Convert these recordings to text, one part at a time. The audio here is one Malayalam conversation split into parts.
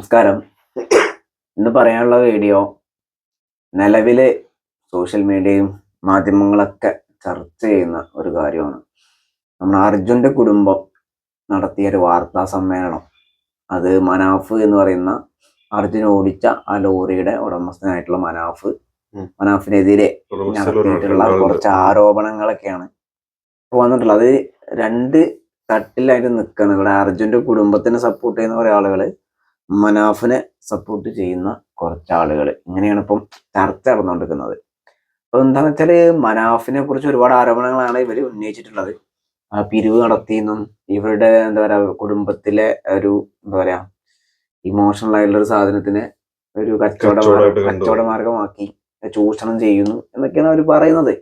നമസ്കാരം. ഇന്ന് പറയാനുള്ള വീഡിയോ നിലവിൽ സോഷ്യൽ മീഡിയയും മാധ്യമങ്ങളൊക്കെ ചർച്ച ചെയ്യുന്ന ഒരു കാര്യമാണ്. നമ്മുടെ അർജുന്റെ കുടുംബം നടത്തിയ ഒരു വാർത്താ സമ്മേളനം. അത് മനാഫ് എന്ന് പറയുന്ന അർജുൻ ഓടിച്ച ആ ലോറിയുടെ ഉടമസ്ഥനായിട്ടുള്ള മനാഫ്. മനാഫിനെതിരെ നടത്തിയിട്ടുള്ള കുറച്ച് ആരോപണങ്ങളൊക്കെയാണ് വന്നിട്ടുള്ളത്. അത് രണ്ട് തട്ടിലായിട്ട് നിൽക്കുകയാണ്. ഇവിടെ അർജുന്റെ കുടുംബത്തിനെ സപ്പോർട്ട് ചെയ്യുന്ന കുറെ ആളുകൾ മനാഫിനെ സപ്പോർട്ട് ചെയ്യുന്ന കുറച്ച് ആളുകൾ ഇങ്ങനെയാണ് ഇപ്പം ചർച്ച നടന്നുകൊണ്ടിരിക്കുന്നത്. അപ്പൊ എന്താണെന്ന് വെച്ചാൽ മനാഫിനെ കുറിച്ച് ഒരുപാട് ആരോപണങ്ങളാണ് ഇവർ ഉന്നയിച്ചിട്ടുള്ളത്. ആ പിരിവ് നടത്തിയെന്നും ഇവരുടെ എന്താ പറയാ കുടുംബത്തിലെ ഒരു എന്താ പറയാ ഇമോഷണൽ ആയിട്ടുള്ള ഒരു സാധനത്തിനെ ഒരു കച്ചവട കച്ചവട മാർഗമാക്കി ചൂഷണം ചെയ്യുന്നു എന്നൊക്കെയാണ് അവർ പറയുന്നത്.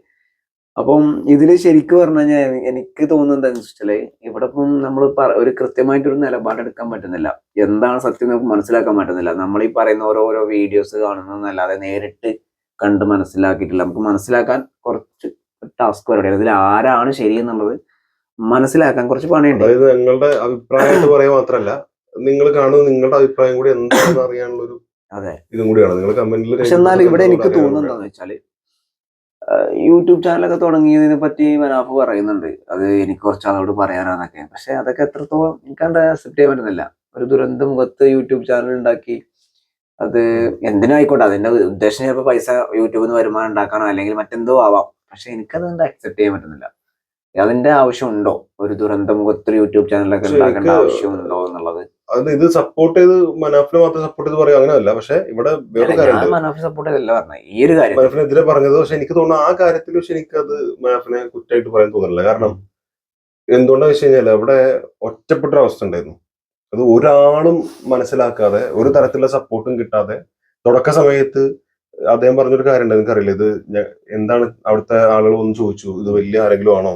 അപ്പം ഇതിൽ ശരിക്കും പറഞ്ഞു കഴിഞ്ഞാൽ എനിക്ക് തോന്നുന്നത് എന്താണെന്ന് വെച്ചാൽ ഇവിടെ ഇപ്പം നമ്മൾ ഒരു കൃത്യമായിട്ടൊരു നിലപാടെടുക്കാൻ പറ്റുന്നില്ല. എന്താണ് സത്യം നമുക്ക് മനസ്സിലാക്കാൻ പറ്റുന്നില്ല. നമ്മൾ ഈ പറയുന്ന ഓരോരോ വീഡിയോസ് കാണുന്നതെന്നല്ലാതെ നേരിട്ട് കണ്ട് മനസ്സിലാക്കിയിട്ടില്ല. നമുക്ക് മനസ്സിലാക്കാൻ കുറച്ച് ടാസ്ക് വരട്ടെ. ഇതിൽ ആരാണ് ശരി എന്നുള്ളത് മനസ്സിലാക്കാൻ കുറച്ച് പണിയുണ്ട്. അതായത് ഞങ്ങളുടെ എന്ന് പറയുക മാത്രല്ല നിങ്ങൾ കാണുന്ന നിങ്ങളുടെ അഭിപ്രായം കൂടി എന്താണെന്ന് അറിയാനുള്ള ഒരു അതെ. ഇതും കൂടിയാണ്. നിങ്ങൾ കമന്റിൽ പക്ഷെ എന്നാലും ഇവിടെ എനിക്ക് തോന്നുന്നത് വെച്ചാൽ യൂട്യൂബ് ചാനലൊക്കെ തുടങ്ങിയതിനെ പറ്റി മനാഫ് പറയുന്നുണ്ട്. അത് എനിക്ക് കുറച്ച് ആളോട് പറയാനാന്നൊക്കെ. പക്ഷെ അതൊക്കെ എത്രത്തോളം എനിക്കണ്ട് അക്സെപ്റ്റ് ചെയ്യാൻ പറ്റുന്നില്ല. ഒരു ദുരന്ത മുഖത്ത് യൂട്യൂബ് ചാനൽ ഉണ്ടാക്കി അത് എന്തിനായിക്കോട്ടെ? അതിന്റെ ഉദ്ദേശം ചിലപ്പോൾ പൈസ യൂട്യൂബിൽ നിന്ന് വരുമാനം ഉണ്ടാക്കാനോ അല്ലെങ്കിൽ മറ്റെന്തോ ആവാം. പക്ഷെ എനിക്കത് അക്സെപ്റ്റ് ചെയ്യാൻ പറ്റുന്നില്ല. അതിന്റെ ആവശ്യമുണ്ടോ ഒരു ദുരന്ത മുഖത്ത് യൂട്യൂബ് ചാനലൊക്കെ ഉണ്ടാക്കേണ്ട ആവശ്യം ആവശ്യമുണ്ടോ എന്നുള്ളത് അത് ഇത് സപ്പോർട്ട് ചെയ്ത് മനാഫിനെ മാത്രം സപ്പോർട്ട് ചെയ്ത് പറയാം അങ്ങനെയല്ല. പക്ഷെ ഇവിടെ വേറെ കാര്യം സപ്പോർട്ട് ചെയ്തല്ല ഈ ഒരു കാര്യം. മനാഫിനെതിരെ പറഞ്ഞത് പക്ഷെ എനിക്ക് തോന്നുന്നു ആ കാര്യത്തിൽ പക്ഷെ അത് മനാഫിനെ കുറ്റമായിട്ട് പറയാൻ തോന്നുന്നില്ല. കാരണം എന്തുകൊണ്ടാന്ന് വെച്ച് കഴിഞ്ഞാൽ അവിടെ ഒറ്റപ്പെട്ട അവസ്ഥ ഉണ്ടായിരുന്നു. അത് ഒരാളും മനസ്സിലാക്കാതെ ഒരു തരത്തിലുള്ള സപ്പോർട്ടും കിട്ടാതെ തുടക്ക സമയത്ത് അദ്ദേഹം പറഞ്ഞൊരു കാര്യം ഉണ്ട് എനിക്കറിയില്ല ഇത് എന്താണ് അവിടുത്തെ ആളുകൾ ഒന്ന് ചോദിച്ചു ഇത് വലിയ ആരെങ്കിലും ആണോ?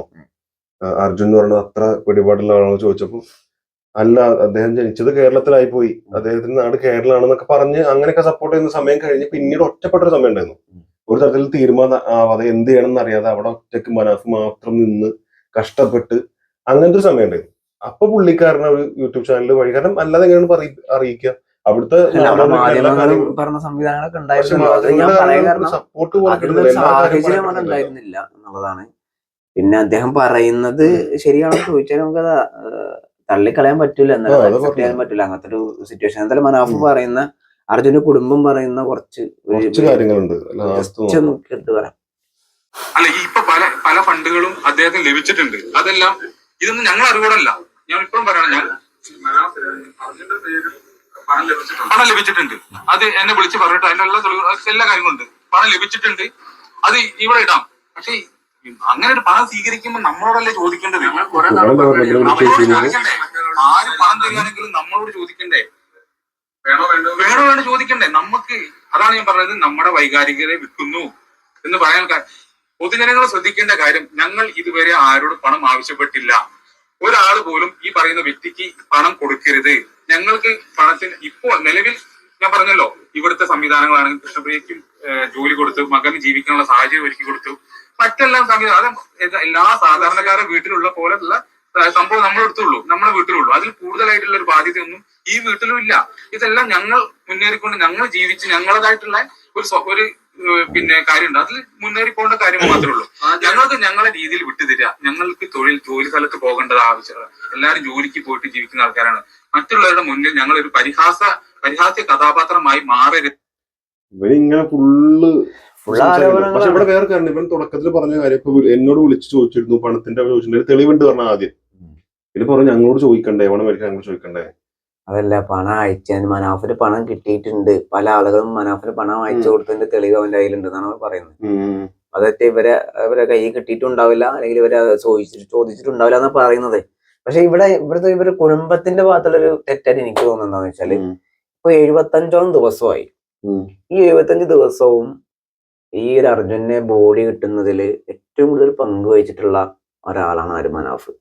അർജുൻ എന്ന് പറയുന്നത് അത്ര പിടിപാടുള്ള ആളാണോ ചോദിച്ചപ്പോൾ അല്ല അദ്ദേഹം ജനിച്ചത് കേരളത്തിലായി പോയി. അദ്ദേഹത്തിന്റെ നാട് കേരളമാണെന്നൊക്കെ പറഞ്ഞ് അങ്ങനെയൊക്കെ സപ്പോർട്ട് ചെയ്യുന്ന സമയം കഴിഞ്ഞ് പിന്നീട് ഒറ്റപ്പെട്ട ഒരു സമയം ഉണ്ടായിരുന്നു. ഒരു തരത്തിൽ തീരുമാനം ആവാതെ എന്ത് ചെയ്യണം എന്നറിയാതെ അവിടെ ഒറ്റയ്ക്ക് മനാഫ് മാത്രം നിന്ന് കഷ്ടപ്പെട്ട് അങ്ങനത്തെ ഒരു സമയം ഉണ്ടായിരുന്നു. അപ്പൊ പുള്ളിക്കാരനെ ഒരു യൂട്യൂബ് ചാനൽ വഴി കാരണം അല്ലാതെ എങ്ങനെയാണ് പറയി- അറിയിക്കുക? അവിടുത്തെ പറഞ്ഞ സംവിധാനങ്ങളൊക്കെ ഉണ്ടായിരുന്നു പിന്നെ അദ്ദേഹം പറയുന്നത് ശരിയാണെന്ന് ചോദിച്ചാൽ നമുക്ക് തള്ളിക്കളയാൻ പറ്റില്ല എന്നാലും ചെയ്യാൻ പറ്റില്ല അങ്ങനത്തെ ഒരു സിറ്റുവേഷൻ എന്തായാലും മനാഫ് പറയുന്ന അർജുന്റെ കുടുംബം പറയുന്ന കുറച്ച് കുറച്ച് കാര്യങ്ങളുണ്ട്. പറയാം അല്ല ഈ ഇപ്പൊ പല പല ഫണ്ടുകളും അദ്ദേഹത്തിന് ലഭിച്ചിട്ടുണ്ട്. അതെല്ലാം ഇതൊന്നും ഞങ്ങൾ അറിവോടല്ല ഞാൻ ഇപ്പോഴും പറയണം ഞാൻ പണം ലഭിച്ചിട്ടുണ്ട്. അത് എന്നെ വിളിച്ച് പറഞ്ഞിട്ട് അതിനുള്ള എല്ലാ എല്ലാ കാര്യങ്ങളുണ്ട്. പണം ലഭിച്ചിട്ടുണ്ട്. അത് ഇവിടെ ഇടാം. പക്ഷെ അങ്ങനെ ഒരു പണം സ്വീകരിക്കുമ്പോൾ നമ്മളോടല്ലേ ചോദിക്കേണ്ടത്? ആര് പണം തരികയാണെങ്കിലും നമ്മളോട് ചോദിക്കണ്ടേ? വേണോ വേണോ വേണോ ചോദിക്കണ്ടേ? നമുക്ക് അതാണ് ഞാൻ പറഞ്ഞത് നമ്മുടെ വൈകാരികരെ വിൽക്കുന്നു എന്ന് പറയാൻ പൊതുജനങ്ങൾ ശ്രദ്ധിക്കേണ്ട കാര്യം ഞങ്ങൾ ഇതുവരെ ആരോടും പണം ആവശ്യപ്പെട്ടില്ല. ഒരാൾ പോലും ഈ പറയുന്ന വ്യക്തിക്ക് പണം കൊടുക്കരുത്. ഞങ്ങൾക്ക് പണത്തിന് ഇപ്പോൾ നിലവിൽ ഞാൻ പറഞ്ഞല്ലോ ഇവിടുത്തെ സംവിധാനങ്ങളാണെങ്കിൽ കൃഷ്ണപ്രിയക്കും ജോലി കൊടുത്തു മകന് ജീവിക്കാനുള്ള സാഹചര്യം ഒരുക്കി കൊടുത്തു. മറ്റെല്ലാം സംവിധാനം അതെ എല്ലാ സാധാരണക്കാരുടെ വീട്ടിലുള്ള പോലെയുള്ള സംഭവം നമ്മുടെ അടുത്തുള്ളൂ നമ്മുടെ വീട്ടിലുള്ളൂ. അതിൽ കൂടുതലായിട്ടുള്ള ഒരു ബാധ്യതയൊന്നും ഈ വീട്ടിലും ഇല്ല. ഇതെല്ലാം ഞങ്ങൾ മുന്നേറിക്കൊണ്ട് ഞങ്ങൾ ജീവിച്ച് ഞങ്ങളതായിട്ടുള്ള ഒരു ഒരു പിന്നെ കാര്യമുണ്ട്. അതിൽ മുന്നേറി പോകേണ്ട കാര്യം മാത്രമേ ഉള്ളൂ ഞങ്ങൾക്ക് ഞങ്ങളെ രീതിയിൽ വിട്ടുതരിക. ഞങ്ങൾക്ക് തൊഴിൽ ജോലി സ്ഥലത്ത് പോകേണ്ടത് ആവശ്യമാണ്. എല്ലാവരും ജോലിക്ക് പോയിട്ട് ജീവിക്കുന്ന ആൾക്കാരാണ്. മറ്റുള്ളവരുടെ മുന്നിൽ ഞങ്ങൾ ഒരു പരിഹാസ പരിഹാസ്യ കഥാപാത്രമായി മാറരുത്. ഇവരിങ്ങനെ ഫുള്ള് Full പക്ഷെ ഇവിടെ. വേറെ കാരണം ഇവൻ തുടക്കത്തിൽ പറഞ്ഞ കാര്യം ഇപ്പൊ എന്നോട് വിളിച്ച് ചോദിച്ചിരുന്നു പണത്തിന്റെ ചോദിച്ചിട്ടുണ്ട് തെളിവുണ്ട് പറഞ്ഞ ആദ്യം. പിന്നെ പറഞ്ഞു ഞങ്ങളോട് ചോദിക്കണ്ടേ? പണം മേടിക്കാൻ ഞങ്ങൾ ചോദിക്കണ്ടേ? അതല്ല പണം അയച്ചതിന് മനാഫിന് പണം കിട്ടിയിട്ടുണ്ട്. പല ആളുകളും മനാഫിന് പണം അയച്ചു കൊടുത്തതിന്റെ തെളിവ് അവന്റെ കയ്യിലുണ്ട് എന്നാണ് അവർ പറയുന്നത്. അതൊക്കെ ഇവരെ ഇവരെ കയ്യിൽ കിട്ടിയിട്ടുണ്ടാവില്ല. അല്ലെങ്കിൽ ഇവരെ ചോദിച്ചിട്ട് ചോദിച്ചിട്ടുണ്ടാവില്ല എന്നാ പറയുന്നത്. പക്ഷെ ഇവിടെ ഇവിടുത്തെ ഇവർ കുടുംബത്തിന്റെ ഭാഗത്തുള്ളൊരു തെറ്റായിട്ട് എനിക്ക് തോന്നുന്നു എന്താന്ന് വെച്ചാൽ. ഇപ്പൊ എഴുപത്തഞ്ചോളം ദിവസമായി. ഈ എഴുപത്തഞ്ച് ദിവസവും ഈ ഒരു അർജുനെ ബോഡി കിട്ടുന്നതിൽ ഏറ്റവും കൂടുതൽ പങ്കുവഹിച്ചിട്ടുള്ള ഒരാളാണ് ആര് മനാഫ്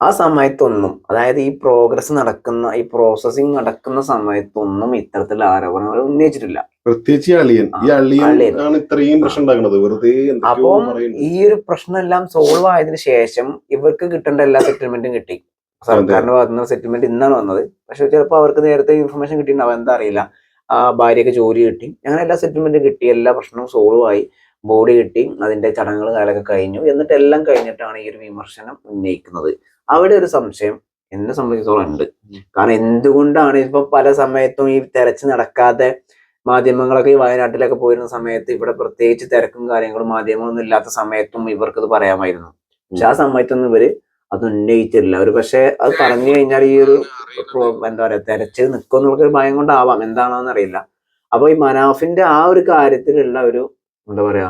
ആ സമയത്തൊന്നും അതായത് ഈ പ്രോഗ്രസ് നടക്കുന്ന ഈ പ്രോസസ്സിങ് നടക്കുന്ന സമയത്തൊന്നും ഇത്തരത്തിലുള്ള ആരോപണങ്ങൾ ഉന്നയിച്ചിട്ടില്ല. പ്രത്യേകിച്ച് അളിയൻ. ഈ അളിയൻ. ആണ് ഇത്രയും പ്രശ്നം ഉണ്ടാക്കുന്നത്. വെറുതെ അപ്പം ഈ ഒരു പ്രശ്നം എല്ലാം സോൾവ് ആയതിനു ശേഷം ഇവർക്ക് കിട്ടേണ്ട എല്ലാ സെറ്റിൽമെന്റും കിട്ടി. സർക്കാരിന്റെ ഭാഗത്തു നിന്ന് സെറ്റിൽമെന്റ് ഇന്നാണ് വന്നത്. പക്ഷെ ചിലപ്പോൾ അവർക്ക് നേരത്തെ ഇൻഫർമേഷൻ കിട്ടിയിട്ടുണ്ടാവും. എന്താ അറിയില്ല. ആ ഭാര്യയ്ക്ക് ജോലി കിട്ടി. അങ്ങനെ എല്ലാ സെറ്റിൽമെന്റും കിട്ടി. എല്ലാ പ്രശ്നവും സോൾവ് ആയി. ബോഡി കിട്ടി. അതിന്റെ ചടങ്ങുകൾ കാലൊക്കെ കഴിഞ്ഞു. എന്നിട്ട് എല്ലാം കഴിഞ്ഞിട്ടാണ് ഈ ഒരു വിമർശനം ഉന്നയിക്കുന്നത്. അവിടെ ഒരു സംശയം എന്നെ സംബന്ധിച്ചോളം ഉണ്ട്. കാരണം എന്തുകൊണ്ടാണ് ഇപ്പൊ പല സമയത്തും ഈ തെരച്ച് നടക്കാതെ മാധ്യമങ്ങളൊക്കെ ഈ വയനാട്ടിലൊക്കെ പോയിരുന്ന സമയത്ത് ഇവിടെ പ്രത്യേകിച്ച് തിരക്കും കാര്യങ്ങളും മാധ്യമങ്ങളൊന്നും ഇല്ലാത്ത സമയത്തും ഇവർക്കത് പറയാമായിരുന്നു. പക്ഷെ ആ സമയത്തൊന്നും ഇവർ അത് ഉന്നയിച്ചിട്ടില്ല. അവർ പക്ഷെ അത് പറഞ്ഞു കഴിഞ്ഞാൽ ഈ ഒരു എന്താ പറയാ തെരച്ച് നിൽക്കുന്നുള്ള ഒരു ഭയം കൊണ്ടാവാം. എന്താണോന്ന് അറിയില്ല. അപ്പൊ ഈ മനാഫിന്റെ ആ ഒരു കാര്യത്തിലുള്ള ഒരു എന്താ പറയാ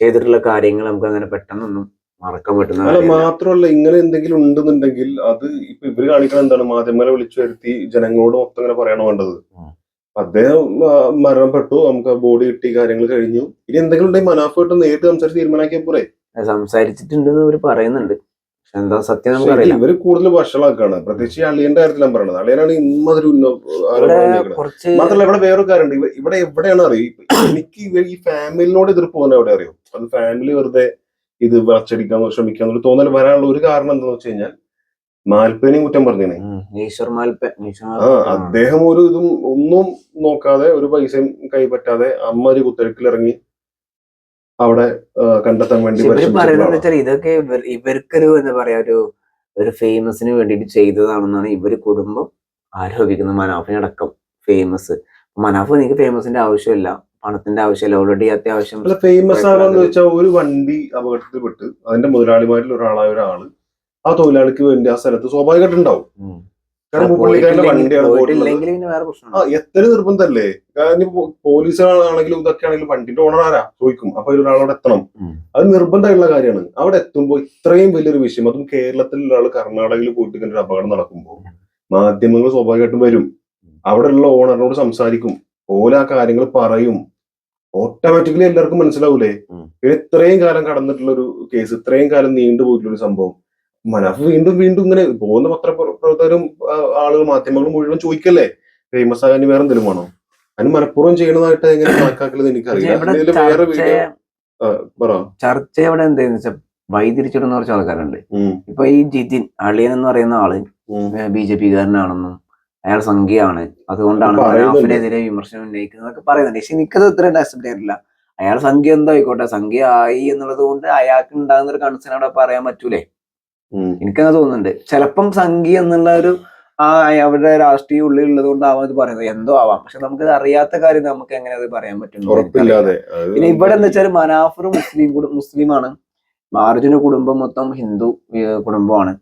ചെയ്തിട്ടുള്ള കാര്യങ്ങൾ നമുക്ക് അങ്ങനെ പെട്ടെന്നൊന്നും മറക്കാൻ പറ്റുന്ന അല്ല. മാത്രമല്ല ഇങ്ങനെ എന്തെങ്കിലും ഉണ്ടെന്നുണ്ടെങ്കിൽ അത് ഇപ്പൊ ഇവർ കാണിക്കണം എന്താണ്? മാധ്യമങ്ങളെ വിളിച്ചു വരുത്തി ജനങ്ങളോട് മൊത്തം ഇങ്ങനെ പറയണോ വേണ്ടത്. അദ്ദേഹം ആ, മരണപ്പെട്ടു. നമുക്ക് ബോഡി കിട്ടി കാര്യങ്ങൾ കഴിഞ്ഞു. ഇനി എന്തെങ്കിലും ഉണ്ടെങ്കിൽ മനാഫായിട്ട് നേരിട്ട് സംസാരിച്ച് തീരുമാനാക്കിയാൽ പോരെ. സംസാരിച്ചിട്ടുണ്ടെന്ന് ഇവർ പറയുന്നുണ്ട്. എന്താ സത്യം നമുക്കറിയില്ല ഇവർ കൂടുതൽ വഷളാക്കാണ്. പ്രത്യേകിച്ച് അളിയന്റെ കാര്യത്തിൽ ഞാൻ പറയണത് അളിയനാണ് ഇമ്മതൊരു മാത്രമല്ല ഇവിടെ വേറൊരു കാര്യമുണ്ട്. ഇവ- ഇവിടെ എവിടെയാണ് അറിയോ? എനിക്ക് ഈ ഫാമിലിനോട് എതിർപ്പ് പോകുന്നത് എവിടെ അറിയോ? അത് ഫാമിലി വെറുതെ ഇത് വളച്ചടിക്കാൻ ശ്രമിക്കുക എന്നൊരു തോന്നൽ വരാനുള്ള ഒരു കാരണം എന്താണെന്ന് വെച്ച് കഴിഞ്ഞാൽ മാൽപ്പേനെയും കുറ്റം പറഞ്ഞേ ആ അദ്ദേഹം ഒരു ഇതും ഒന്നും നോക്കാതെ ഒരു പൈസയും കൈപ്പറ്റാതെ അമ്മ ഒരു കുത്തിരക്കിലിറങ്ങി അവിടെ കണ്ടെത്താൻ വേണ്ടി ഇതൊക്കെ ഇവർ- ഇവർക്കൊരു എന്താ പറയാ ഒരു ഒരു ഫേമസിന് വേണ്ടിയിട്ട് ചെയ്തതാണെന്നാണ് ഇവർ കുടുംബം ആരോപിക്കുന്നത് മനാഫിനടക്കം ഫേമസ് മനാഫ് എനിക്ക് ഫേമസിന്റെ ആവശ്യമില്ല. പണത്തിന്റെ ആവശ്യമില്ല. ഓൾറെഡി അത്യാവശ്യം ഫേമസ് ആവാന്ന് വെച്ചാൽ ഒരു വണ്ടി അപകടത്തിൽപ്പെട്ട് അതിന്റെ മുതലാളിമാരിൽ ഒരാളായ ഒരാൾ ആ തൊഴിലാളിക്ക് വേണ്ടി ആ സ്ഥലത്ത് സ്വാഭാവികമായിട്ട് ഉണ്ടാവും ഉം. കാരണം പുള്ളിക്കാരന്റെ വണ്ടിയാണ് പോയിട്ടുള്ളത്. പോയിട്ടില്ലെങ്കിൽ പിന്നെ വേറെ പ്രശ്നം എത്ര നിർബന്ധമല്ലേ കാരണം പോലീസുകളാണെങ്കിലും ഇതൊക്കെ ആണെങ്കിലും വണ്ടിന്റെ ഓണർ ആരാ? ചോദിക്കും. അപ്പൊ ഒരാളോട് എത്തണം. അത് നിർബന്ധമായിട്ടുള്ള കാര്യമാണ്. അവിടെ എത്തുമ്പോൾ ഇത്രയും വലിയൊരു വിഷയം. അതും കേരളത്തിലുള്ള ആൾ കർണാടകയിൽ പോയിട്ട് ഇങ്ങനെ ഒരു അപകടം നടക്കുമ്പോൾ മാധ്യമങ്ങൾ സ്വാഭാവികമായിട്ടും വരും. അവിടെയുള്ള ഓണറിനോട് സംസാരിക്കും. ഓല ആ കാര്യങ്ങൾ പറയും. ഓട്ടോമാറ്റിക്കലി എല്ലാവർക്കും മനസ്സിലാവൂലേ? പിന്നെ ഇത്രയും കാലം കടന്നിട്ടുള്ള ഒരു കേസ് ഇത്രയും കാലം നീണ്ടുപോയിട്ടുള്ള ഒരു സംഭവം. മനാഫ് വീണ്ടും വീണ്ടും ഇങ്ങനെ പോകുന്ന പത്രപ്രവർത്തകരും ആളുകൾ മാധ്യമങ്ങളും മുഴുവൻ ചോദിക്കല്ലേ? ഫേമസ് ആകാൻ വേറെ എന്തെങ്കിലും വേണോ? അതിന് മനഃപൂർവം ചെയ്യണതായിട്ട് എങ്ങനെ കണക്കാക്കലെന്ന് എനിക്കറിയില്ല. വേറെ ചർച്ച വീഡിയോ പറ. ചർച്ച ഇവിടെ എന്താന്ന് വെച്ചാൽ വൈതിരിച്ചിടുന്ന കുറച്ച് ആൾക്കാരുണ്ട്. ഇപ്പൊ ഈ ജിതിൻ അളിയൻ എന്ന് പറയുന്ന ആൾ. ബി ജെ പിക്കാരനാണെന്നും അയാൾ സംഖ്യയാണ്. അതുകൊണ്ടാണ് ഗ്രാഫിനെതിരെ വിമർശനം ഉന്നയിക്കുന്നതൊക്കെ പറയുന്നുണ്ട്. പക്ഷെ എനിക്കത് ഇത്ര അക്സെപ്റ്റ് ചെയ്തിട്ടില്ല. അയാൾ സംഖ്യ എന്തോ ആയിക്കോട്ടെ. സംഖ്യ ആയി എന്നുള്ളത് കൊണ്ട് അയാൾക്ക് ഉണ്ടാകുന്ന ഒരു കൺസേൺ അവിടെ പറയാൻ പറ്റൂലേ. എനിക്കങ്ങനെ തോന്നുന്നുണ്ട്. ചിലപ്പം സംഖ്യ എന്നുള്ള ഒരു ആ അവരുടെ രാഷ്ട്രീയ ഉള്ളിൽ ഉള്ളത് കൊണ്ട് ആവാം ഇത് പറയുന്നത്. എന്തോ ആവാം. പക്ഷെ നമുക്ക് അറിയാത്ത കാര്യം നമുക്ക് എങ്ങനെ അത് പറയാൻ പറ്റും? പിന്നെ ഇവിടെ എന്താ വെച്ചാൽ മനാഫർ മുസ്ലിം മുസ്ലിമാണ്. മാർജിന്റെ കുടുംബം മൊത്തം ഹിന്ദു കുടുംബമാണ്.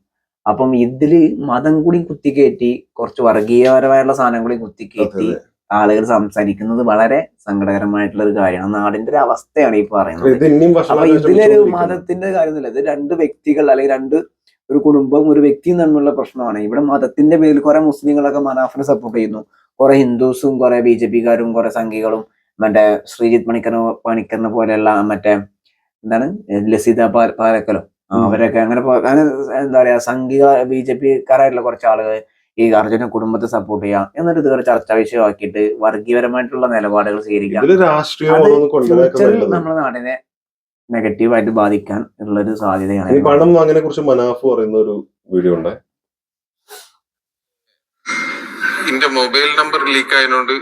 അപ്പം ഇതിൽ മതം കൂടി കുത്തിക്കയറ്റി കുറച്ച് വർഗീയപരമായിട്ടുള്ള സാധനം കൂടി കുത്തിക്കയറ്റി ആളുകൾ സംസാരിക്കുന്നത് വളരെ സങ്കടകരമായിട്ടുള്ള ഒരു കാര്യമാണ് നാടിന്റെ ഒരു അവസ്ഥയാണ് ഈ പറയുന്നത്. അപ്പൊ ഇതിലൊരു മതത്തിന്റെ കാര്യമൊന്നുമില്ല. ഇത് രണ്ട് വ്യക്തികൾ അല്ലെങ്കിൽ രണ്ട് ഒരു കുടുംബം ഒരു വ്യക്തിയും തമ്മിലുള്ള പ്രശ്നമാണ്. ഇവിടെ മതത്തിന്റെ പേരിൽ കുറെ മുസ്ലിങ്ങളൊക്കെ മനാഫിനെ സപ്പോർട്ട് ചെയ്യുന്നു. കുറെ ഹിന്ദുസും കുറെ ബി ജെ പിക്കാരും കുറെ സംഘികളും മറ്റേ ശ്രീജിത് പണിക്കർ പണിക്കറിനെ പോലെയുള്ള മറ്റേ എന്താണ് ലസിത പാലക്കലോ. അവരൊക്കെ അങ്ങനെ അങ്ങനെ എന്താ പറയാ സംഘിക ബി ജെ പിക്കാരായിട്ടുള്ള കുറച്ച് ആളുകൾ ഈ അർജുന കുടുംബത്തെ സപ്പോർട്ട് ചെയ്യാം എന്നിട്ട് ഇതുവരെ ചർച്ചാ വിഷയമാക്കിയിട്ട് വർഗീയപരമായിട്ടുള്ള നിലപാടുകൾ സ്വീകരിക്കാം. ഫ്യൂച്ചറിൽ നമ്മുടെ നാടിനെ നെഗറ്റീവായിട്ട് ബാധിക്കാൻ ഉള്ളൊരു സാധ്യതയാണ്. പണം വാങ്ങിനെ കുറിച്ച് മനാഫ് പറയുന്ന ഒരു വീഡിയോ ഉണ്ട്? എന്റെ മൊബൈൽ നമ്പർ ലീക്ക് ആയതുകൊണ്ട്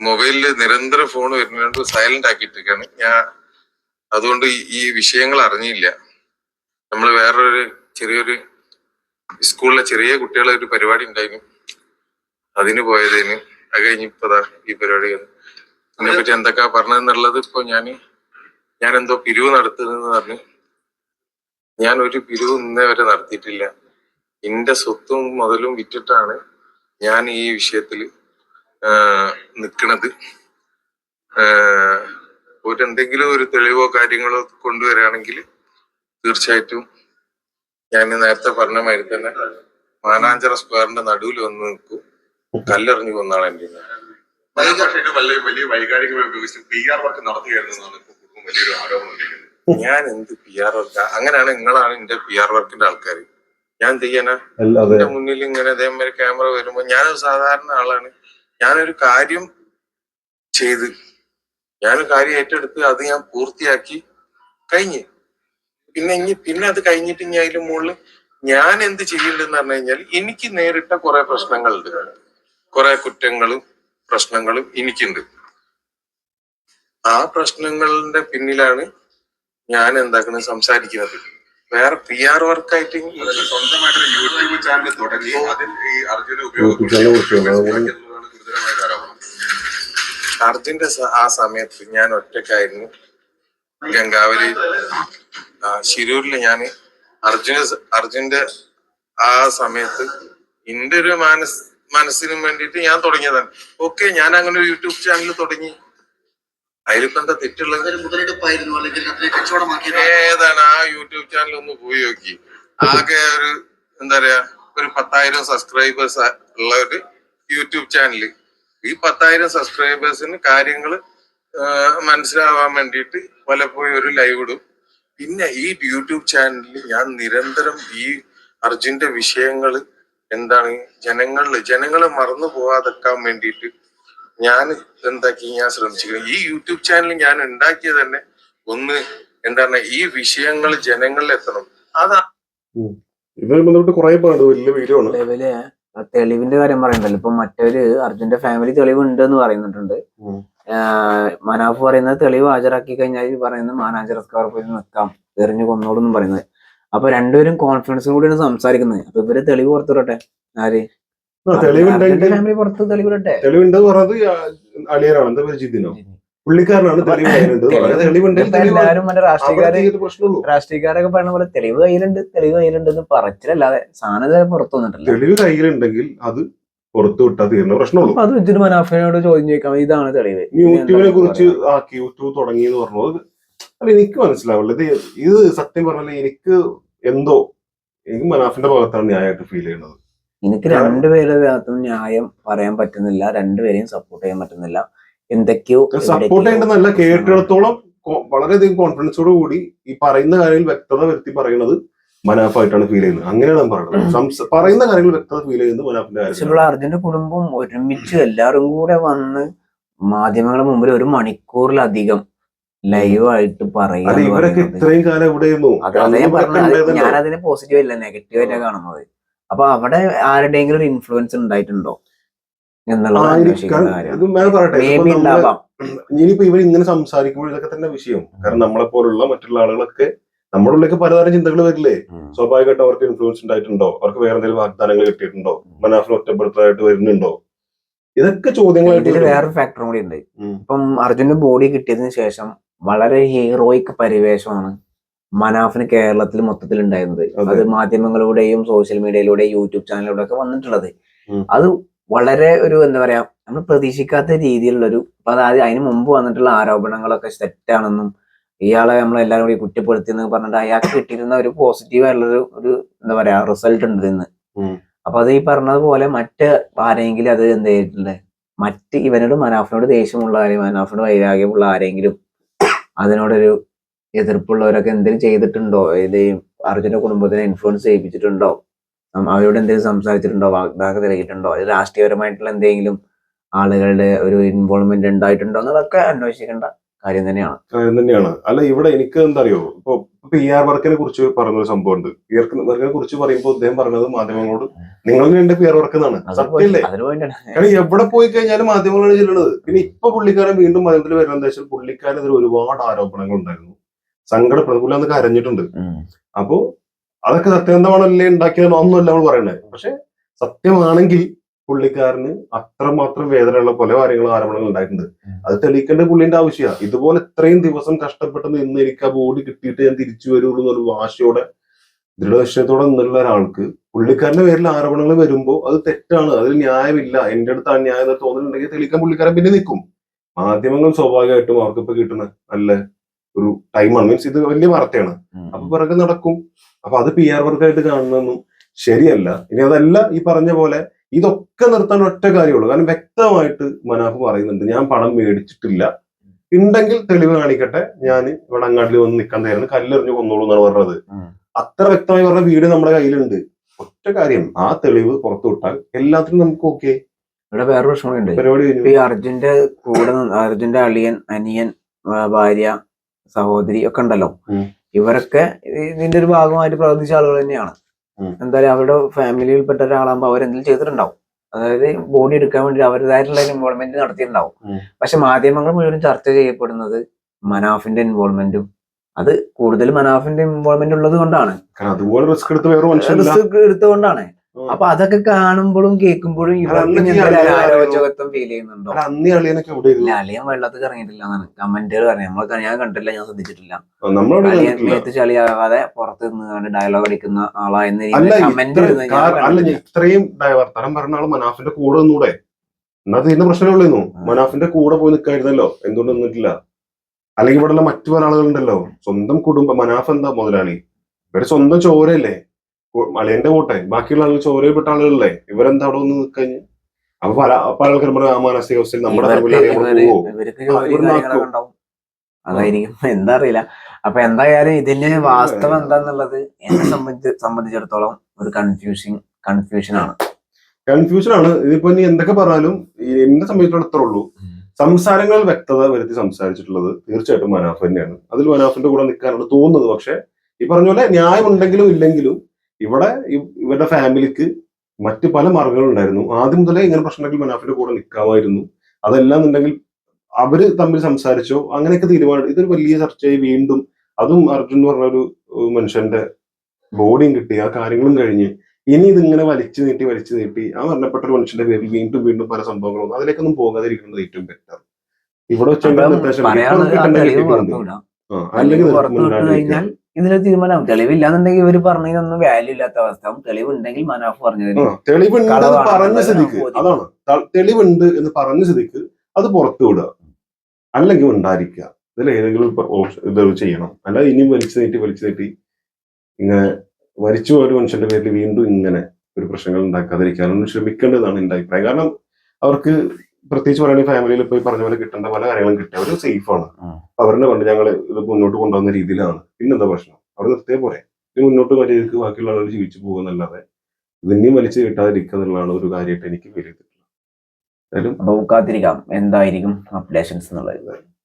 മൊബൈലിൽ നിരന്തരം ഫോൺ വരുന്നതുകൊണ്ട് സൈലന്റ് ആക്കിയിട്ടൊക്കെയാണ് ഞാൻ അതുകൊണ്ട് ഈ വിഷയങ്ങൾ അറിഞ്ഞില്ല. നമ്മൾ വേറൊരു ചെറിയൊരു സ്കൂളിലെ ചെറിയ കുട്ടികളെ ഒരു പരിപാടി ഉണ്ടായിരുന്നു. അതിന് പോയതിന്. അത് കഴിഞ്ഞിപ്പതാ ഈ പരിപാടി അതിനെ പറ്റി എന്തൊക്കെയാ പറഞ്ഞതെന്നുള്ളത് ഇപ്പൊ ഞാൻ ഞാൻ എന്തോ പിരിവ് നടത്തുന്നെന്ന് പറഞ്ഞു ഞാൻ ഒരു പിരിവ് ഇന്നേ വരെ നടത്തിയിട്ടില്ല. എന്റെ സ്വത്തും മുതലും വിറ്റിട്ടാണ് ഞാൻ ഈ വിഷയത്തിൽ നിൽക്കുന്നത് ഒരു എന്തെങ്കിലും ഒരു തെളിവോ കാര്യങ്ങളോ കൊണ്ടുവരികയാണെങ്കിൽ തീർച്ചയായിട്ടും ഞാൻ നേരത്തെ പറഞ്ഞ മാതിരി തന്നെ മാനാഞ്ചിറ സ്ക്വയറിന്റെ നടുവിൽ വന്ന് നിൽക്കും. കല്ലെറിഞ്ഞു കൊന്നാണ് എന്റെ വലിയ വലിയ വൈകാരികമായി ഉപയോഗിച്ച് പി ആർ വർക്ക് നടത്തുകയായിരുന്നെന്നാണ് ഇപ്പോൾ വലിയൊരു ആരോപണം ഞാൻ എന്ത് പി ആർ വർക്ക് അങ്ങനെയാണ് നിങ്ങളാണ് എന്റെ പി ആർ വർക്കിന്റെ ആൾക്കാർ ഞാൻ എന്ത് ചെയ്യാനാ? എന്റെ മുന്നിൽ ഇങ്ങനെ അതേമാതിരി ക്യാമറ വരുമ്പോ ഞാനൊരു സാധാരണ ആളാണ്. ഞാനൊരു കാര്യം ചെയ്ത് ഞാനൊരു കാര്യം ഏറ്റെടുത്ത് അത് ഞാൻ പൂർത്തിയാക്കി കഴിഞ്ഞ് പിന്നെ ഇനി പിന്നെ അത് കഴിഞ്ഞിട്ട് ഇനി അതിന് മുകളിൽ ഞാൻ എന്ത് ചെയ്യേണ്ടതെന്ന് പറഞ്ഞു കഴിഞ്ഞാൽ എനിക്ക് നേരിട്ട കുറെ പ്രശ്നങ്ങളുണ്ട്. കുറെ കുറ്റങ്ങളും പ്രശ്നങ്ങളും എനിക്കുണ്ട്. ആ പ്രശ്നങ്ങളുടെ പിന്നിലാണ് ഞാൻ എന്താക്കുന്നത് സംസാരിക്കുന്നത്. വേറെ പി ആർ വർക്കായിട്ട് സ്വന്തമായിട്ടൊരു യൂട്യൂബ് ചാനൽ തുടങ്ങി അതിൽ ഈ അർജുനെ ആരോപണം. അർജുന്റെ ആ സമയത്ത് ഞാൻ ഒറ്റക്കായിരുന്നു ഗംഗാവലി ആ, ശിരൂരിൽ ഞാൻ അർജുന അർജുന്റെ ആ സമയത്ത് എന്റെ ഒരു മനസ് മനസ്സിനും വേണ്ടിയിട്ട് ഞാൻ തുടങ്ങിയതാണ്. ഓക്കെ ഞാൻ അങ്ങനെ ഒരു യൂട്യൂബ് ചാനൽ തുടങ്ങി. അതിലിപ്പോ എന്താ തെറ്റുള്ളത്? ഏതാണ് ആ യൂട്യൂബ് ചാനൽ ഒന്ന് പോയി നോക്കി. ആകെ ഒരു എന്താ പറയാ ഒരു പത്തായിരം സബ്സ്ക്രൈബേഴ്സ് ഉള്ള ഒരു യൂട്യൂബ് ചാനൽ ഈ പത്തായിരം സബ്സ്ക്രൈബേഴ്സിന് കാര്യങ്ങൾ മനസ്സിലാവാൻ വേണ്ടിയിട്ട് പലപ്പോഴും ഒരു ലൈവ് ഇടും. പിന്നെ ഈ യൂട്യൂബ് ചാനലിൽ ഞാൻ നിരന്തരം ഈ അർജുന്റെ വിഷയങ്ങൾ എന്താണ് ജനങ്ങളിൽ ജനങ്ങളെ മറന്നു പോകാതെക്കാൻ വേണ്ടിയിട്ട് ഞാൻ എന്താക്കി ഞാൻ ശ്രമിച്ചിരിക്കുന്നത് ഈ യൂട്യൂബ് ചാനൽ ഞാൻ ഉണ്ടാക്കിയത് തന്നെ ഒന്ന് എന്താണ് ഈ വിഷയങ്ങൾ ജനങ്ങളിൽ എത്തണം. അതാ ഇതുമായി ബന്ധപ്പെട്ട് കുറെ പാട് വലിയ വീഡിയോ ആണ്. തെളിവിന്റെ കാര്യം പറയണ്ടല്ലോ ഇപ്പൊ മറ്റൊരു അർജുന്റെ ഫാമിലി തെളിവുണ്ട് എന്ന് പറയുന്നുണ്ട് മനാഫ് പറയുന്നത് തെളിവ് ഹാജരാക്കി കഴിഞ്ഞാൽ പറയുന്നത് സ്ക്വയർ പോയി നിൽക്കാം എറിഞ്ഞു കൊന്നോളൂന്നും പറയുന്നത്. അപ്പൊ രണ്ടുപേരും കോൺഫിഡൻസും കൂടിയാണ് സംസാരിക്കുന്നത്. അപ്പൊ ഇവർ തെളിവ് പുറത്തുവിടട്ടെ? ആര്? ആ, തെളിവുണ്ടെങ്കിൽ ഫാമിലി പുറത്ത് തെളിവിടട്ടെ തെളിവുണ്ടെന്ന് പറഞ്ഞത് ആ അളിയനാണ്. എന്താ പേര് ജിതിനോ? പുള്ളിക്കാരനാണ് മറ്റേ രാഷ്ട്രീയക്കാര് രാഷ്ട്രീയക്കാരൊക്കെ പറയുന്ന പോലെ തെളിവ് കയ്യിലുണ്ട് തെളിവ് കയ്യിലുണ്ട് എന്ന് പറച്ചിലല്ലാതെ സാധനം പുറത്തു വന്നിട്ടില്ല. തെളിവ് കയ്യിലുണ്ടെങ്കിൽ അത് പുറത്തു വിട്ടാൽ തീർന്ന പ്രശ്നമുള്ളൂ. അത് വെച്ചിട്ട് മനാഫിനോട് ചോദ്യം ചോദിക്കാം ഇതാണ് തെളിവ്. യൂട്യൂബിനെ കുറിച്ച് ആക്കി യൂട്യൂബ് തുടങ്ങി എന്ന് പറഞ്ഞു? അത് അല്ല എനിക്ക് മനസ്സിലാവില്ല ഇത് ഇത് സത്യം പറഞ്ഞാൽ എനിക്ക് എന്തോ എനിക്ക് മനാഫിന്റെ ഭാഗത്താണ് ന്യായമായിട്ട് ഫീൽ ചെയ്യുന്നത്. എനിക്ക് രണ്ടുപേരുടെ ഭാഗത്തും ന്യായം പറയാൻ പറ്റുന്നില്ല. രണ്ടുപേരെയും സപ്പോർട്ട് ചെയ്യാൻ പറ്റുന്നില്ല. എന്തൊക്കെയോ സപ്പോർട്ട് ചെയ്യേണ്ടതല്ല. കേട്ടിടത്തോളം വളരെയധികം കോൺഫിഡൻസോട് കൂടി ഈ പറയുന്ന കാര്യങ്ങളിൽ വ്യക്തത വരുത്തി പറയുന്നത് മനാഫായിട്ടാണ് ഫീൽ ചെയ്യുന്നത്. അങ്ങനെയാണ് ഞാൻ പറയുന്നത്. പറയുന്ന കാര്യങ്ങൾ വ്യക്തത ഫീൽ ചെയ്യുന്നത് മനാഫിന്റെ കാര്യം അർജുന്റെ കുടുംബം ഒരുമിച്ച് എല്ലാവരും കൂടെ വന്ന് മാധ്യമങ്ങളുടെ മുമ്പിൽ ഒരു മണിക്കൂറിലധികം ലൈവായിട്ട് അല്ല പറയുക ഇവരൊക്കെ ഇത്രയും കാലം എവിടെയായിരുന്നു? ഞാനതിനെ പോസിറ്റീവ് അല്ല നെഗറ്റീവ് ആയിട്ടാണ് കാണുന്നത്. അപ്പൊ അവിടെ ആരുടെയെങ്കിലും ഒരു ഇൻഫ്ലുവൻസ് ഉണ്ടായിട്ടുണ്ടോ ഇനിയിപ്പോ ഇവർ ഇങ്ങനെ സംസാരിക്കുമ്പോൾ ഇതൊക്കെ തന്നെ വിഷയം. കാരണം നമ്മളെ പോലുള്ള മറ്റുള്ള ആളുകളൊക്കെ നമ്മുടെ ഉള്ളിലേക്ക് പലതരം ചിന്തകൾ വരില്ലേ? സ്വാഭാവികമായിട്ട് അവർക്ക് ഇൻഫ്ലുവൻസ് ഉണ്ടായിട്ടുണ്ടോ? അവർക്ക് വേറെ എന്തെങ്കിലും വാഗ്ദാനങ്ങൾ കിട്ടിയിട്ടുണ്ടോ? മനാഫിൽ ഒറ്റപ്പെടുത്തലായിട്ട് വരുന്നുണ്ടോ? ഇതൊക്കെ ചോദ്യങ്ങളായിട്ട് വേറെ ഫാക്ടറും കൂടി ഉണ്ട്. ഇപ്പം അർജുന്റെ ബോഡി കിട്ടിയതിന് ശേഷം വളരെ ഹീറോയിക് പരിവേഷമാണ് മനാഫിന് കേരളത്തിൽ മൊത്തത്തിൽ ഉണ്ടായിരുന്നത്. അത്. മാധ്യമങ്ങളിലൂടെയും സോഷ്യൽ മീഡിയയിലൂടെയും യൂട്യൂബ് ചാനലിലൂടെ ഒക്കെ വന്നിട്ടുള്ളത്. അത് വളരെ ഒരു എന്താ പറയാ നമ്മൾ പ്രതീക്ഷിക്കാത്ത രീതിയിലുള്ളൊരു അപ്പൊ അതായത് അതിന് മുമ്പ് വന്നിട്ടുള്ള ആരോപണങ്ങളൊക്കെ തെറ്റാണെന്നും ഇയാളെ നമ്മൾ എല്ലാവരും കൂടി കുറ്റപ്പെടുത്തി എന്ന് പറഞ്ഞിട്ട് അയാൾക്ക് കിട്ടിയിരുന്ന ഒരു പോസിറ്റീവ് ആയിട്ടുള്ളൊരു ഒരു എന്താ പറയാ റിസൾട്ട് ഉണ്ട് ഇന്ന്. അപ്പൊ അത് ഈ പറഞ്ഞതുപോലെ മറ്റ് ആരെങ്കിലും അത് എന്ത് ചെയ്തിട്ടുണ്ട്? മറ്റ് ഇവനോട് മനാഫിനോട് ദേഷ്യമുള്ള ആരെയും മനാഫിനോട് വൈരാഗ്യമുള്ള ആരെങ്കിലും അതിനോടൊരു എതിർപ്പുള്ളവരൊക്കെ എന്തെങ്കിലും ചെയ്തിട്ടുണ്ടോ? ഇത് അർജുന്റെ കുടുംബത്തിനെ ഇൻഫ്ലുവൻസ് ചെയ്യിപ്പിച്ചിട്ടുണ്ടോ? അവരോട് എന്തെങ്കിലും സംസാരിച്ചിട്ടുണ്ടോ? വാഗ്ദാനം നൽകിയിട്ടുണ്ടോ? അത് രാഷ്ട്രീയപരമായിട്ടുള്ള എന്തെങ്കിലും ആളുകളുടെ ഒരു ഇൻവോൾവ്മെന്റ് ഉണ്ടായിട്ടുണ്ടോ? എന്നതൊക്കെ അന്വേഷിക്കേണ്ട കാര്യം തന്നെയാണ്. കാര്യം തന്നെയാണ്. അല്ല ഇവിടെ എനിക്ക് എന്താ അറിയോ? ഇപ്പൊ പി ആർ വർക്കിനെ കുറിച്ച് പറഞ്ഞ ഒരു സംഭവം ഉണ്ട് പി ആർ വർക്കിനെ കുറിച്ച് പറയുമ്പോൾ അദ്ദേഹം പറഞ്ഞത് മാധ്യമങ്ങളോട് നിങ്ങൾ എന്റെ പി ആർ വർക്ക് എന്നാണ് സത്യല്ലേ? കാരണം എവിടെ പോയി കഴിഞ്ഞാലും മാധ്യമങ്ങളാണ് ചെല്ലുന്നത്. പിന്നെ ഇപ്പൊ പുള്ളിക്കാരൻ വീണ്ടും മാധ്യമത്തിൽ വരുന്ന എന്താ വെച്ചാൽ പുള്ളിക്കാരെതിരെ ഒരുപാട് ആരോപണങ്ങൾ ഉണ്ടായിരുന്നു. സങ്കട പുള്ളി അന്ന് കരഞ്ഞിട്ടുണ്ട്. അപ്പോ അതൊക്കെ സത്യസന്ധമാണല്ലേ ഉണ്ടാക്കിയതെന്നോ ഒന്നുമല്ല നമ്മൾ പറയണേ പക്ഷെ സത്യമാണെങ്കിൽ പുള്ളിക്കാരന് അത്രമാത്രം വേദനയുള്ള പല കാര്യങ്ങളും ആരോപണങ്ങൾ ഉണ്ടായിട്ടുണ്ട്. അത് തെളിയിക്കേണ്ട പുള്ളിന്റെ ആവശ്യമാണ് ഇതുപോലെ ഇത്രയും ദിവസം കഷ്ടപ്പെട്ട് നിന്ന് എനിക്ക് ആ ബോഡി കിട്ടിയിട്ട് ഞാൻ തിരിച്ചു വരുള്ളൂ എന്നൊരു വാശിയോടെ ദൃഢനിശ്ചയത്തോടെ നിന്നുള്ള ഒരാൾക്ക് പുള്ളിക്കാരന്റെ പേരിൽ ആരോപണങ്ങൾ വരുമ്പോൾ അത് തെറ്റാണ് അതിൽ ന്യായമില്ല. എന്റെ അടുത്ത് ന്യായം എന്ന് തോന്നുന്നുണ്ടെങ്കിൽ തെളിയിക്കാൻ പുള്ളിക്കാരൻ പിന്നെ നിൽക്കും. മാധ്യമങ്ങൾ സ്വാഭാവികമായിട്ടും അവർക്ക് ഇപ്പൊ കിട്ടുന്ന നല്ല ഒരു ടൈമാണ്. മീൻസ് ഇത് വലിയ വാർത്തയാണ്. അപ്പൊ പിറകെ നടക്കും. അപ്പൊ അത് പി ആർ വർക്കായിട്ട് കാണുന്നതൊന്നും ശരിയല്ല. ഇനി അതല്ല ഈ പറഞ്ഞ പോലെ ഇതൊക്കെ നിർത്താൻ ഒറ്റ കാര്യമുള്ളൂ. കാരണം വ്യക്തമായിട്ട് മനാഫ് പറയുന്നുണ്ട് ഞാൻ പണം മേടിച്ചിട്ടില്ല. ഉണ്ടെങ്കിൽ തെളിവ് കാണിക്കട്ടെ. ഞാൻ ഇവിടെ അങ്ങാട്ടിൽ വന്ന് നിൽക്കാൻ തരുന്നു കല്ലെറിഞ്ഞ് കൊന്നോളൂ എന്നാണ് പറഞ്ഞത്. അത്ര വ്യക്തമായി പറഞ്ഞ വീട് നമ്മുടെ കയ്യിലുണ്ട്. ഒറ്റ കാര്യം ആ തെളിവ് പുറത്തു വിട്ടാൽ എല്ലാത്തിനും നമുക്ക് ഓക്കെ. ഇവിടെ വേറെ പ്രശ്നങ്ങളുണ്ട് പരിപാടി ഈ അർജുന്റെ കൂടെ അർജുന്റെ അളിയൻ അനിയൻ ഭാര്യ സഹോദരി ഒക്കെ ഉണ്ടല്ലോ. ഇവരൊക്കെ ഇതിന്റെ ഒരു ഭാഗമായിട്ട് പ്രവർത്തിച്ച ആളുകൾ തന്നെയാണ്. എന്തായാലും അവരുടെ ഫാമിലിയിൽപ്പെട്ട ഒരാളാകുമ്പോൾ അവരെന്തെങ്കിലും ചെയ്തിട്ടുണ്ടാവും. അതായത് ബോഡി എടുക്കാൻ വേണ്ടി അവരുടേതായിട്ടുള്ള ഇൻവോൾവ്മെന്റ് നടത്തിയിട്ടുണ്ടാവും. പക്ഷെ മാധ്യമങ്ങൾ മുഴുവൻ ചർച്ച ചെയ്യപ്പെടുന്നത് മനാഫിന്റെ ഇൻവോൾവ്മെന്റും അത് കൂടുതൽ മനാഫിന്റെ ഇൻവോൾവ്മെന്റ് ഉള്ളത് കൊണ്ടാണ്. റിസ്ക് എടുത്തുകൊണ്ടാണ്. അപ്പൊ അതൊക്കെ കാണുമ്പോഴും കേൾക്കുമ്പോഴും ഫീൽ ചെയ്യുന്നുണ്ടോ? അളിയൻ വെള്ളത്തിൽ ഇറങ്ങിയിട്ടില്ല എന്നാണ്. കമന്റുകൾ പറഞ്ഞു നമ്മൾ ഞാൻ കണ്ടിട്ടില്ല ഞാൻ ശ്രദ്ധിച്ചിട്ടില്ല. മേത്ത് ചളിയാകാതെ പുറത്ത് നിന്ന് ഡയലോഗ് അടിക്കുന്ന ആളായെന്ന് കമന്റ് അല്ല ഇത്രയും വർത്താനം പറഞ്ഞ ആൾ മനാഫിന്റെ കൂടെ നിന്നൂടെ എന്നാ തീരുന്ന പ്രശ്നമുള്ളൂ മനാഫിന്റെ കൂടെ പോയി നിൽക്കായിരുന്നല്ലോ എന്തുകൊണ്ട് നിന്നിട്ടില്ല? അല്ലെങ്കിൽ ഇവിടെയുള്ള മറ്റു പല ആളുകളുണ്ടല്ലോ. സ്വന്തം കുടുംബം മനാഫ് എന്താ മുതലാളി? ഇവർ സ്വന്തം ചോരയല്ലേ? അളിയന്റെ കൂട്ടെ ബാക്കിയുള്ള ആളുകൾ ചോരയിൽപ്പെട്ട ആളുകളല്ലേ? ഇവരെന്താ അവിടെ വന്ന് നിൽക്കഴിഞ്ഞ് അപ്പൊ പല പല ആൾക്കാർ പറയും ആ മാനസികാവസ്ഥയിൽ നമ്മുടെ അതായിരിക്കും. എന്താ അറിയില്ല. അപ്പൊ എന്തായാലും ഇതിന്റെ വാസ്തവം എന്താന്നുള്ളത് എന്നെ സംബന്ധിച്ച് സംബന്ധിച്ചിടത്തോളം ഒരു കൺഫ്യൂഷൻ കൺഫ്യൂഷൻ ആണ്. കൺഫ്യൂഷൻ ആണ്. ഇതിപ്പോ നീ എന്തൊക്കെ പറഞ്ഞാലും എന്നെ സംബന്ധിച്ചിടത്തോളം ഉള്ളൂ. സംസാരങ്ങളിൽ വ്യക്തത വരുത്തി സംസാരിച്ചിട്ടുള്ളത് തീർച്ചയായിട്ടും മനാഫ് തന്നെയാണ്. അതിൽ മനാഫിന്റെ കൂടെ നിൽക്കാനാണ് തോന്നുന്നത്. പക്ഷെ ഈ പറഞ്ഞ പോലെ ന്യായമുണ്ടെങ്കിലും ഇല്ലെങ്കിലും ഇവിടെ ഇവരുടെ ഫാമിലിക്ക് മറ്റ് പല മാർഗങ്ങളും ഉണ്ടായിരുന്നു. ആദ്യം മുതലേ ഇങ്ങനെ പ്രശ്നമുണ്ടെങ്കിൽ മനാഫിന്റെ കൂടെ നിൽക്കാമായിരുന്നു. അതെല്ലാം ഉണ്ടെങ്കിൽ അവർ തമ്മിൽ സംസാരിച്ചോ അങ്ങനെയൊക്കെ തീരുമാനം ഇതൊരു വലിയ ചർച്ചയായി വീണ്ടും അതും അർജുൻ എന്ന് പറഞ്ഞ ഒരു മനുഷ്യന്റെ ബോഡിയും കിട്ടി ആ കാര്യങ്ങളും കഴിഞ്ഞ്. ഇനി ഇതിങ്ങനെ വലിച്ചു നീട്ടി വലിച്ചു നീട്ടി ആ മരണപ്പെട്ട ഒരു മനുഷ്യന്റെ പേരിൽ വീണ്ടും വീണ്ടും പല സംഭവങ്ങളും അതിലേക്കൊന്നും പോകാതിരിക്കുന്നത് ഏറ്റവും ബെറ്റർ ഇവിടെ ആ, അല്ലെങ്കിൽ തെളിവ് തീരുമാനം. ഇവർ തെളിവില്ലാന്നുണ്ടെങ്കിൽ ഇവർ പറഞ്ഞതിനൊന്നും വാല്യൂ ഇല്ലാത്ത അവസ്ഥ. തെളിവുണ്ടെങ്കിൽ മനാഫ് പറഞ്ഞതിന് തെളിവുണ്ട് എന്ന് പറഞ്ഞ സ്ഥിതിക്ക്. അതാണ്. തെളിവുണ്ട് എന്ന് പറഞ്ഞ സ്ഥിതിക്ക് അത് പുറത്തു വിടുക. അല്ലെങ്കിൽ ഉണ്ടായിരിക്കുക. ഇതിൽ ഏതെങ്കിലും ഓപ്ഷൻ ഇത് ചെയ്യണം. അല്ലാതെ ഇനിയും വലിച്ചു നീട്ടി വലിച്ചു നീട്ടി ഇങ്ങനെ മരിച്ചു ഒരു മനുഷ്യന്റെ പേരിൽ വീണ്ടും ഇങ്ങനെ ഒരു പ്രശ്നങ്ങൾ ഉണ്ടാക്കാതിരിക്കാനൊന്നും ശ്രമിക്കേണ്ടതാണ് എന്റെ അഭിപ്രായം. കാരണം അവർക്ക് പ്രത്യേകിച്ച് പറയുകയാണെങ്കിൽ ഫാമിലിയിൽ പോയി പറഞ്ഞ പോലെ കിട്ടേണ്ട പല കാര്യങ്ങളും കിട്ടുക അവർ സേഫ് ആണ്. ഉം. അവരുടെ കൊണ്ട് ഞങ്ങൾ ഇത് മുന്നോട്ട് കൊണ്ടുവന്ന രീതിയിലാണ്. പിന്നെന്താ പ്രശ്നം? അവർ നിർത്തേ പോരെ. ഇനി മുന്നോട്ട് മര്യാദയ്ക്ക് ബാക്കിയുള്ള ആളുകൾ ജീവിച്ചു പോകുന്നല്ലാതെ ഇതിനെയും വലിച്ചു കിട്ടാതിരിക്കുക എന്നുള്ളതാണ് ഒരു കാര്യമായിട്ട് എനിക്ക് ഫീൽ ചെയ്തിട്ടുള്ളത്. എന്തായാലും കാത്തിരിക്കാം. എന്തായിരിക്കും അപ്ഡേഷൻസ് എന്നുള്ളത്?